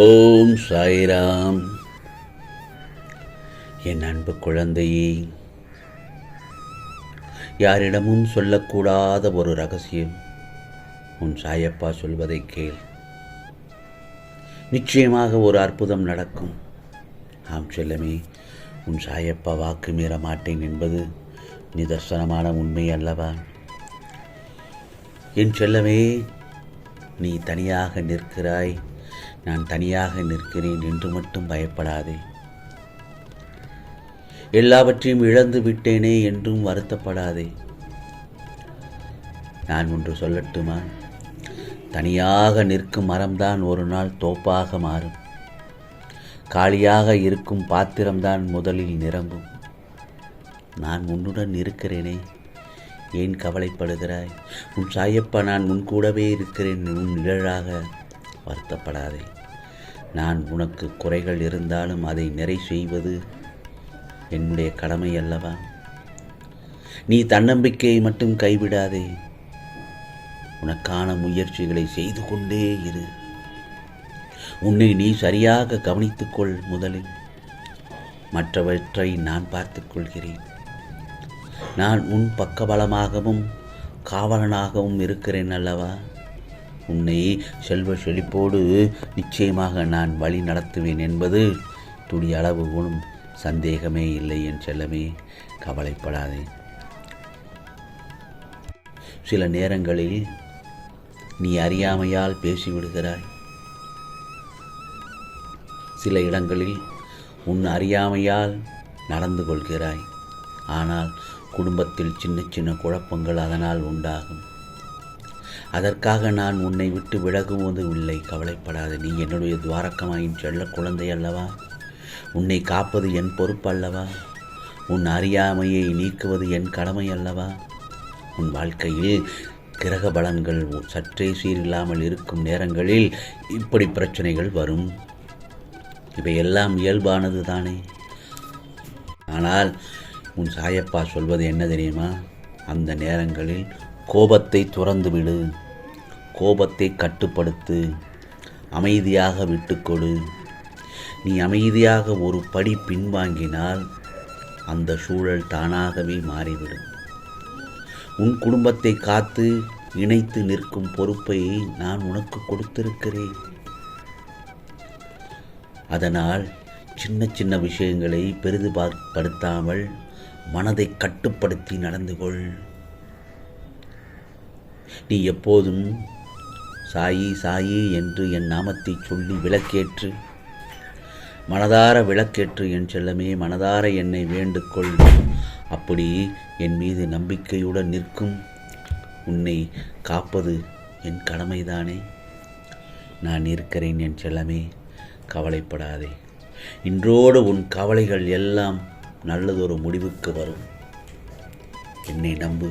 ஓம் சாய்ராம். என் அன்பு குழந்தையே யாரிடமும் சொல்லக்கூடாத ஒரு ரகசியம் உன் சாயப்பா சொல்வதை கேள். நிச்சயமாக ஒரு அற்புதம் நடக்கும். ஆம் செல்லமே உன் சாயப்பா வாக்கு மீற மாட்டேன் என்பது நிதர்சனமான உண்மை அல்லவா? என் செல்லமே நீ தனியாக நிற்கிறாய். நான் தனியாக நிற்கிறேன் என்று மட்டும் பயப்படாதே. எல்லாவற்றையும் இழந்து விட்டேனே என்றும் வருத்தப்படாதே. நான் ஒன்று சொல்லட்டுமா? தனியாக நிற்கும் மரம்தான் ஒரு நாள் தோப்பாக மாறும். காலியாக இருக்கும் பாத்திரம்தான் முதலில் நிரம்பும். நான் உன்னுடன் இருக்கிறேனே ஏன் கவலைப்படுகிறாய்? உன் சாயப்பா நான் உன் கூடவே இருக்கிறேன் உன் நிழலாக. வருத்தப்படாதே. நான் உனக்கு குறைகள் இருந்தாலும் அதை நிறை செய்வது என்னுடைய கடமை அல்லவா? நீ தன்னம்பிக்கையை மட்டும் கைவிடாதே. உனக்கான முயற்சிகளை செய்து கொண்டே இரு. உன்னை நீ சரியாக கவனித்துக்கொள் முதலில். மற்றவற்றை நான் பார்த்துக் கொள்கிறேன். நான் உன் பக்கபலமாகவும் காவலனாகவும் இருக்கிறேன் அல்லவா? உன்னை செல்வ செழிப்போடு நிச்சயமாக நான் வழி நடத்துவேன் என்பது துளி அளவு குணம். சந்தேகமே இல்லை என் செல்லமே கவலைப்படாதே. சில நேரங்களில் நீ அறியாமையால் பேசிவிடுகிறாய். சில இடங்களில் உன் அறியாமையால் நடந்து கொள்கிறாய். ஆனால் குடும்பத்தில் சின்ன சின்ன குழப்பங்கள் அதனால் உண்டாகும். அதற்காக நான் உன்னை விட்டு விலகுவது இல்லை. கவலைப்படாத நீ என்னுடைய துவாரக்கமாயின் செல்ல குழந்தை அல்லவா? உன்னை காப்பது என் பொறுப்பு அல்லவா? உன் அறியாமையை நீக்குவது என் கடமை அல்லவா? உன் வாழ்க்கையில் கிரக பலன்கள் சற்றே சீரில்லாமல் இருக்கும் நேரங்களில் இப்படி பிரச்சனைகள் வரும். இவையெல்லாம் இயல்பானது தானே. ஆனால் உன் சாயப்பா சொல்வது என்ன தெரியுமா? அந்த நேரங்களில் கோபத்தை துறந்துவிடு கோபத்தை கட்டுப்படுத்து. அமைதியாக விட்டுக்கொடு நீ அமைதியாக ஒரு படி பின்வாங்கினால் அந்த சூழல் தானாகவே மாறிவிடும். உன் குடும்பத்தை காத்து இணைத்து நிற்கும் பொறுப்பை நான் உனக்கு கொடுத்திருக்கிறேன். அதனால் சின்ன சின்ன விஷயங்களை பெரிதுபடுத்தாமல் மனதை கட்டுப்படுத்தி நடந்து கொள். நீ எப்போதும் சாயி சாயி என்று என் நாமத்தை சொல்லி விளக்கேற்று மனதார விளக்கேற்று என் செல்லமே மனதார என்னை வேண்டுகொள். அப்படி என் மீது நம்பிக்கையுடன் நிற்கும் உன்னை காப்பது என் கடமைதானே? நான் இருக்கிறேன் என் செல்லமே கவலைப்படாதே. இன்றோடு உன் கவலைகள் எல்லாம் நல்லதொரு முடிவுக்கு வரும். என்னை நம்பு.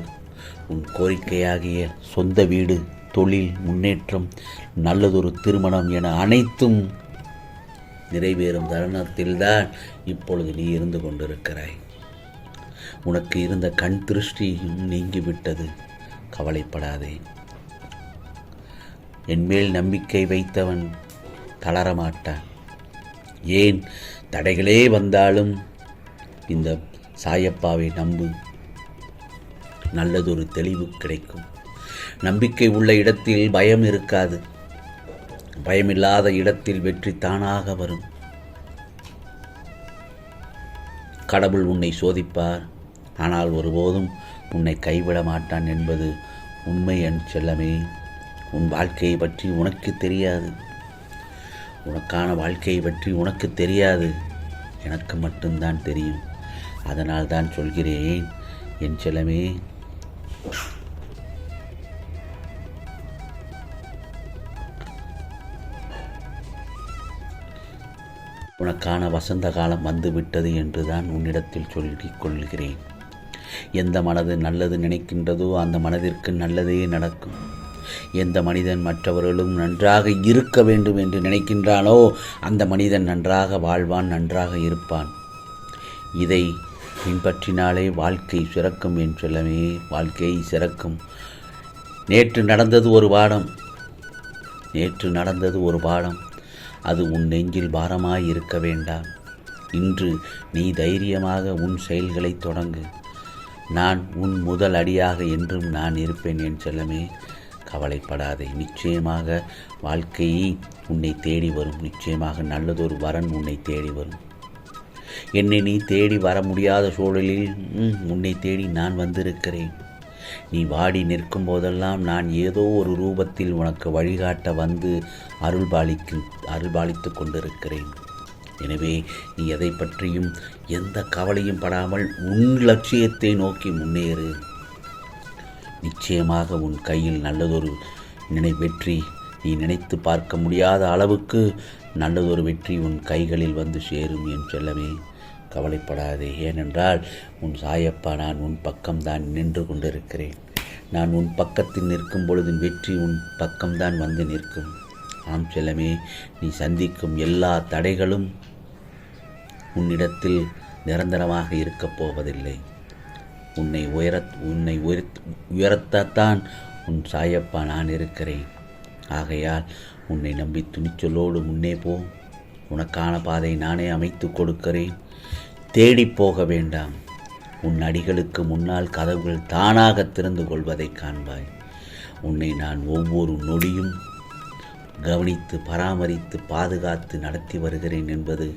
உன் கோரிக்கையாகிய சொந்த வீடு தொழில் முன்னேற்றம் நல்லதொரு திருமணம் என அனைத்தும் நிறைவேறும் தருணத்தில்தான் இப்பொழுது நீ இருந்து கொண்டிருக்கிறாய். உனக்கு இருந்த கண் திருஷ்டியும் நீங்கிவிட்டது. கவலைப்படாதே. என்மேல் நம்பிக்கை வைத்தவன் தளரமாட்டான் ஏன் தடைகளே வந்தாலும் இந்த சாயப்பாவை நம்பு. நல்லதொரு தெளிவு கிடைக்கும். நம்பிக்கை உள்ள இடத்தில் பயம் இருக்காது. பயமில்லாத இடத்தில் வெற்றி தானாக வரும். கடவுள் உன்னை சோதிப்பார். ஆனால் ஒருபோதும் உன்னை கைவிட மாட்டான் என்பது உண்மை என் செல்லமே. உன் வாழ்க்கையை பற்றி உனக்கு தெரியாது. உனக்கான வாழ்க்கையை பற்றி உனக்கு தெரியாது. எனக்கு மட்டும்தான் தெரியும். அதனால் தான் சொல்கிறேன் என் செல்லமே. உனக்கான வசந்த காலம் வந்துவிட்டது என்று தான் உன்னிடத்தில் சொல்லிக் கொள்கிறேன். எந்த மனது நல்லது நினைக்கின்றதோ அந்த மனதிற்கு நல்லதே நடக்கும். எந்த மனிதன் மற்றவர்களும் நன்றாக இருக்க வேண்டும் என்று நினைக்கின்றானோ அந்த மனிதன் நன்றாக வாழ்வான் நன்றாக இருப்பான். இதை பின்பற்றினாலே வாழ்க்கை சிறக்கும் என் சொல்லமே வாழ்க்கை சிறக்கும். நேற்று நடந்தது ஒரு பாடம். நேற்று நடந்தது ஒரு பாடம். அது உன் நெஞ்சில் பாரமாய் இருக்க வேண்டாம். இன்று நீ தைரியமாக உன் செயல்களை தொடங்கு. நான் உன் முதல் அடியாக என்றும் நான் இருப்பேன் என் செல்லமே கவலைப்படாதே. நிச்சயமாக வாழ்க்கையை உன்னை தேடி வரும். நிச்சயமாக நல்லதொரு வரன் உன்னை தேடி வரும். என்னை நீ தேடி வர முடியாத சூழலில் உன்னை தேடி நான் வந்திருக்கிறேன். நீ வாடி நிற்கும் போதெல்லாம் நான் ஏதோ ஒரு ரூபத்தில் உனக்கு வழிகாட்ட வந்து அருள்பாலிக்கு அருள்பாலித்து கொண்டிருக்கிறேன். எனவே நீ எதை பற்றியும் எந்த கவலையும் படாமல் உன் லட்சியத்தை நோக்கி முன்னேறு. நிச்சயமாக உன் கையில் நல்லதொரு நினை வெற்றி நீ நினைத்து பார்க்க முடியாத அளவுக்கு நல்லதொரு வெற்றி உன் கைகளில் வந்து சேரும் என் செல்லமே. கவலைப்படாதே. ஏனென்றால் உன் சாயப்பா நான் உன் பக்கம்தான் நின்று கொண்டிருக்கிறேன். நான் உன் பக்கத்தில் நிற்கும் பொழுது வெற்றி உன் பக்கம்தான் வந்து நிற்கும். ஆம் செல்லமே நீ சந்திக்கும் எல்லா தடைகளும் உன்னிடத்தில் நிரந்தரமாக இருக்கப் போவதில்லை. உன்னை உயரத் உன்னை உயர்த் உயர்த்தத்தான் உன் சாயப்பா நான் இருக்கிறேன். ஆகையால் உன்னை நம்பி துணிச்சலோடு முன்னே போ. உனக்கான பாதை நானே அமைத்து கொடுக்கிறேன். தேடிப் போக வேண்டாம். உன் அடிகளுக்கு முன்னால் கதவுகள் தானாக திறந்து கொள்வதை காண்பாய். உன்னை நான் ஒவ்வொரு நொடியும் கவனித்து பராமரித்து பாதுகாத்து நடத்தி வருகிறேன் என்பது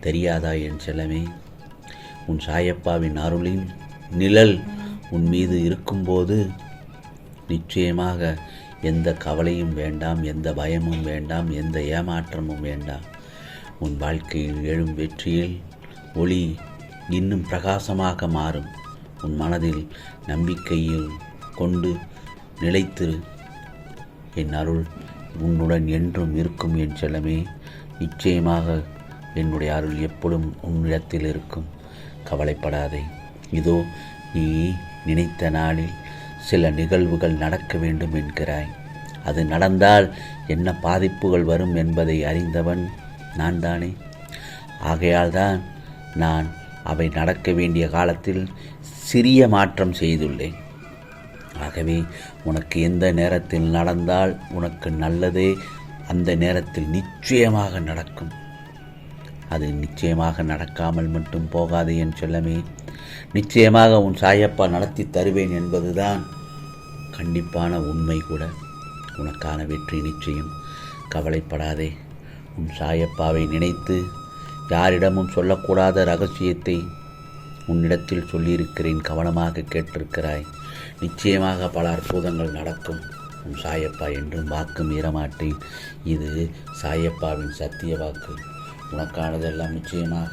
தெரியாதா என் செல்லமே? உன் சாயப்பாவின் அருளின் நிழல் உன் மீது இருக்கும்போது நிச்சயமாக எந்த கவலையும் வேண்டாம் எந்த பயமும் வேண்டாம் எந்த ஏமாற்றமும் வேண்டாம். உன் வாழ்க்கையில் எழும் வெற்றியில் ஒளி இன்னும் பிரகாசமாக மாறும். உன் மனதில் நம்பிக்கையில் கொண்டு நிலைத்திரு என் அருள் உன்னுடன் என்றும் இருக்கும் என் செல்லமே. நிச்சயமாக என்னுடைய அருள் எப்பொழுதும் உன்னிடத்தில் இருக்கும். கவலைப்படாதே. இதோ நீ நினைத்த நாளில் சில நிகழ்வுகள் நடக்க வேண்டும் என்கிறாய். அது நடந்தால் என்ன பாதிப்புகள் வரும் என்பதை அறிந்தவன் நான் தானே. ஆகையால்தான் நான் அவை நடக்க வேண்டிய காலத்தில் சிறிய மாற்றம் செய்துள்ளேன். ஆகவே உனக்கு எந்த நேரத்தில் நடந்தால் உனக்கு நல்லதே அந்த நேரத்தில் நிச்சயமாக நடக்கும். அது நிச்சயமாக நடக்காமல் மட்டும் போகாது என் செல்லமே. நிச்சயமாக உன் சாயப்பா நடத்தி தருவேன் என்பதுதான் கண்டிப்பான உண்மை கூட. உனக்கான வெற்றி நிச்சயம். கவலைப்படாதே. உன் சாயப்பாவை நினைத்து யாரிடமும் சொல்லக்கூடாத ரகசியத்தை உன்னிடத்தில் சொல்லியிருக்கிறேன் கவனமாக கேட்டிருக்கிறாய். நிச்சயமாக பல அற்புதங்கள் நடக்கும். உன் சாயப்பா என்றும் வாக்கு மீறமாட்டேன். இது சாயப்பாவின் சத்திய வாக்கு. உனக்கானதெல்லாம் நிச்சயமாக